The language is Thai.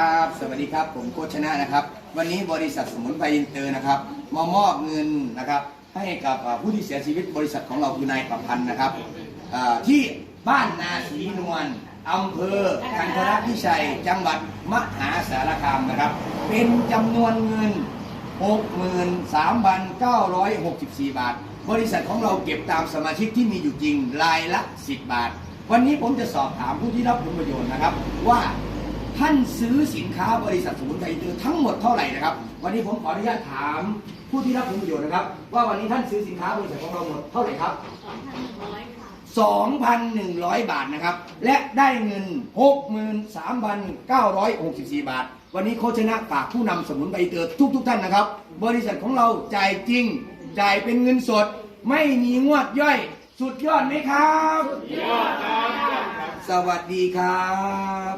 ครับสวัสดีครับ ผมโคชนะนะครับ วันนี้บริษัทสมุนไพรอินเตอร์นะครับมามอบเงินนะครับให้กับผู้ที่เสียชีวิตบริษัทของเราคือนายประพันธ์นะครับที่บ้านนาศีนวลอำเภอกันทรพิชัย จังหวัดมหาสารคามนะครับ เป็นจำนวนเงิน 63,964 บาท บริษัทของเราเก็บตามสมาชิกที่มีอยู่จริงรายละ 10 บาท วันนี้ผมจะสอบถามผู้ที่รับผลประโยชน์นะครับว่า ท่านซื้อสินค้าบริษัทสมุนไพรเตอร์ทั้งหมดเท่าไหร่นะครับ วันนี้ผมขออนุญาตถามผู้ที่รับผลประโยชน์นะครับ ว่าวันนี้ท่านซื้อสินค้าบริษัทของเราหมดเท่าไหร่ครับ 2,100 บาทนะครับ และได้เงิน 63,964 บาท วันนี้โคชนะฝากผู้นำสมุนไพรเตอร์ทุกทุกๆท่านนะครับ บริษัทของเราจ่ายจริง จ่ายเป็นเงินสด ไม่มีงวดย่อย สุดยอดไหมครับ สุดยอดครับ สวัสดีครับ